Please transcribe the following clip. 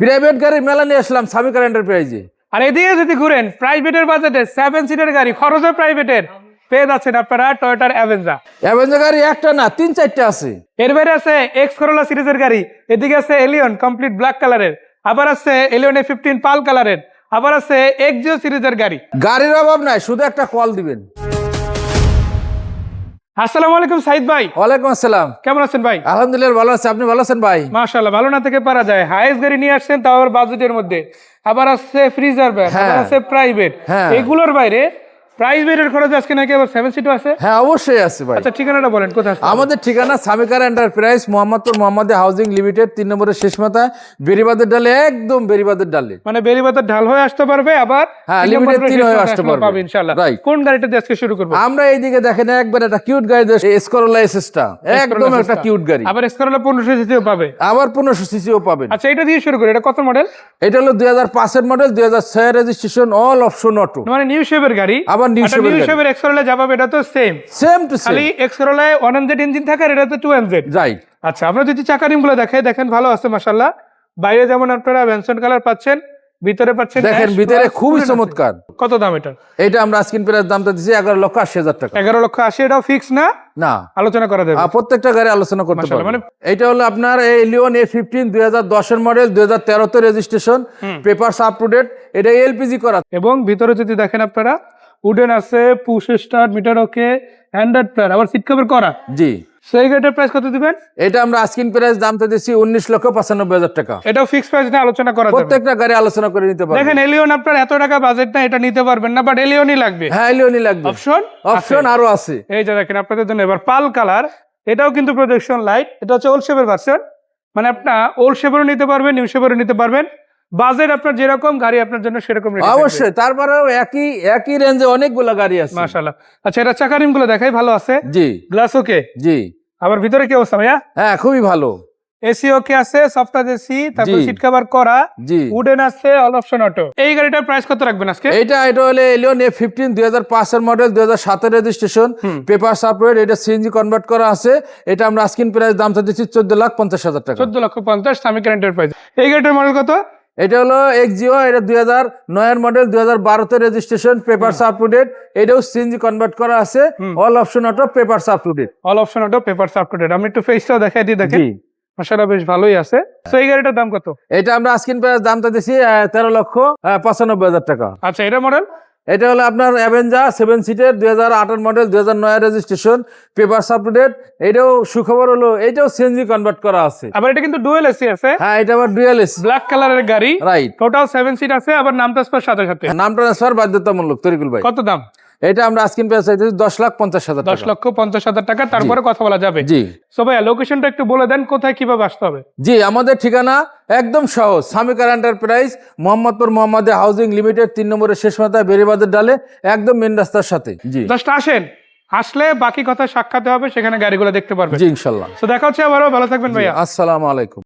Private গাড়ি মেলা নিয়ে আসলাম সামিকার এন্টারপ্রাইজে আর এদিকে যদি ঘুরেন প্রাইভেটের বাজেটে সেভেন সিটের গাড়ি খরচে প্রাইভেটের পেয়ে যাচ্ছেন আপনারা টয়োটার অ্যাভেঞ্জা অ্যাভেঞ্জার গাড়ি একটা না তিন চারটে আছে। এর বাইরে আছে এক্স করোলা সিরিজের গাড়ি এদিকে আছে এলিয়ন কমপ্লিট ব্ল্যাক কালারের আবার আছে এলিয়ন এ ফিফটিন পাল কালারের আবার আছে এক্সিও সিরিজের গাড়ি। গাড়ির অভাব নাই শুধু একটা কল দিবেন। আসসালামু আলাইকুম সাইদ ভাই। ওয়ালাইকুম আসসালাম। কেমন আছেন ভাই? আলহামদুলিল্লাহ ভালো আছে। আপনি ভালো আছেন ভাই? মাশাআল্লাহ ভালো না থেকে পারা যায়। হাইস্ট গাড়ি নিয়ে আসছেন তাও আবার বাজেটের মধ্যে। আবার আছে ফ্রিজার ব্যাগ আবার। আছে প্রাইভেট। এগুলোর বাইরে প্রাইভেটের খরচ আজকে নাকি আবার সেভেন সিটও আছে? হ্যাঁ অবশ্যই আছে ভাই। আচ্ছা ঠিকানাটা বলেন কোথায় আমাদের ঠিকানা সামিকার enterprise Mohammadpur Mohammad housing limited তিন নম্বরের শেষ মাথা বেরিবাদের ডালে একদম বেরিবাদের ডালে। মানে বেরিবাতার ঢাল হয়ে আসতে পারবে আবার হ্যাঁ, limited তিন হয়ে আসতে পারবে। পাবে ইনশাআল্লাহ. কোন গাড়িটা দিয়ে আজকে শুরু করব? আমরা এইদিকে দেখেন একবার একটা কিউট গাড়ি এসকরোলা এসএসটা একদম একটা কিউট গাড়ি। আবার এসকরলা পনেরোশো সিসিও পাবে। আবার পনেরোশো সিসিও পাবেন। আচ্ছা এটা দিয়ে শুরু করি এটা কত মডেল এটা হলো দুই হাজার পাঁচের মডেল দুই হাজার ছয়ের রেজিস্ট্রেশন অল অপশন অটো মানে নিউ শেপের গাড়ি। আবার নিউ আচ্ছা, নিউ গাড়ি। শেপের এক্সকরলা যা পাবে এটা তো সেম সেম টু সেম খালি এক্সকরলায় ওয়ান হান্ড্রেড ইঞ্জিন থাকে আর এটাতে টু হান্ড্রেড রাইট আচ্ছা আমরা যদি দেখাই দেখেন ভালো আছে মাসাল্লাহ বাইরে যেমন আপনারা ভ্যানসন কালার পাচ্ছেন ভিতরে পাচ্ছেন দেখেন ভিতরে খুবই চমৎকার। কত দাম এটা এটা আমরা স্ক্রিন প্রাইস দামটা দিচ্ছি এগারো লক্ষ আশি হাজার টাকা। এগারো লক্ষ আশি এটাও ফিক্স না? না। আলোচনা করা যাবে। প্রত্যেকটা গাড়ি আলোচনা করতে পারব। মানে- এটা হলো আপনার এই লিওন এ ফিফটিন দুই হাজার দশের মডেল দুই হাজার তেরোতে registration paper up to date এটা এলপিজি করা। এবং ভিতরে যদি দেখেন আপনারা উডেন আছে push start meter okay Android player আবার সিট কভার করা। জি। সেই গাড়িটার প্রাইস কত দিবেন? এটা আমরা স্ক্রিন প্রাইস দিচ্ছি উনিশ লক্ষ পঁচানব্বই হাজার টাকা। এটাও ফিক্স প্রাইস নিয়ে আলোচনা করা যাবে। প্রত্যেকটা গাড়ি আলোচনা করে নিতে পারব। দেখেন এলিয়ন আপনার এত টাকা বাজেট না এটা নিতে পারবেন না বাট এলিয়নই লাগবে। হ্যাঁ লিওনই লাগবে। অপশন অপশন আরও আছে। এই যে দেখেন আপনাদের জন্য এবার পাল কালার এটাও কিন্তু প্রজেকশন লাইট এটা হচ্ছে ওল্ড শেপের ভার্সন মানে আপনার ওল্ড শেপেরও নিতে পারবেন নিউ শেপেরও নিতে পারবেন। বাজেট আপনার যেরকম গাড়ি আপনার জন্য সেরকম অবশ্যই তারপরেও একই একই রেঞ্জে অনেকগুলো গাড়ি আছে। মাশাআল্লাহ। আচ্ছা এটা চাকা রিমগুলো দেখাই ভালো আছে? জি। গ্লাস ওকে জি। আবার ভিতরে কি অবস্থা ভাইয়া? হ্যাঁ খুবই ভালো। এসি ওকে আছে সফটওয়্যার এসি তারপর সিট কভার করা উডেন আছে অল অপশন অটো এই গাড়িটার প্রাইস কত রাখবেন আজকে? এইটা এটা হলো এলিয়ন এ ফিফটিন দুই হাজার পাঁচের মডেল দুই হাজার সাতের রেজিস্ট্রেশন পেপার সাপওয়্যার এটা সিএনজি কনভার্ট করা আছে। এটা আমরা স্ক্রিন প্রাইস দামটা দিচ্ছি চোদ্দ লাখ পঞ্চাশ হাজার টাকা। চোদ্দ লক্ষ পঞ্চাশ সামিক এন্টারপ্রাইজ এই গাড়িটার মডেল কত? এটা হলো এক্সিও এটা দুই হাজার নয়ের মডেল দুই হাজার বারোতে রেজিস্ট্রেশন পেপার আপ এটাও সিএনজি কনভার্ট করা আছে। All option auto paper up to date all option auto paper up to date আমি একটু ফেসটাও দেখাই দিই দেখি মশালা বেশ ভালোই আছে। তো এই গাড়িটার দাম কত? এটা আমরা আজকিন দামটা দিচ্ছি তেরো লক্ষ পঁচানব্বই হাজার টাকা। আচ্ছা এটা মডেল এটা হলো আপনার অ্যাভেঞ্জা সেভেন সিটের দুই হাজার আটের মডেল দুই হাজার নয়ের registration paper up to date এটাও সুখবর হলো এটাও সিএনজি কনভার্ট করা আছে। আবার এটা কিন্তু ডুয়েল এসি আছে। হ্যাঁ এটা আবার ডুয়েল এসি ব্ল্যাক কালারের গাড়ি। রাইট টোটাল সেভেন সিট আছে আবার নাম ট্রান্সফার সাথে সাথে। নাম ট্রান্সফার বাধ্যতামূলক তরিকুল ভাই। কত দাম? এটা আমরা স্ক্রিন প্রাইস চাইতেছি দশ লাখ পঞ্চাশ হাজার দশ লক্ষ পঞ্চাশ হাজার টাকা তারপরে কথা বলা যাবে। জি। সবাই লোকেশনটা একটু বলে দেন কোথায় কীভাবে আসতে হবে? জি আমাদের ঠিকানা একদম সহজ। সামিকার এন্টারপ্রাইজ মোহাম্মদপুর মোহাম্মদে হাউজিং লিমিটেড তিন নম্বরের শেষ মাথায় বেরিবাদের ডালে একদম মেন রাস্তার সাথে। জি। জাস্ট আসেন। আসলে বাকি কথা সাক্ষাতে হবে সেখানে গাড়িগুলো দেখতে পারবেন। জি ইনশাল্লাহ। তো দেখা হচ্ছে আবারও। ভালো থাকবেন ভাইয়া। আসসালামু আলাইকুম।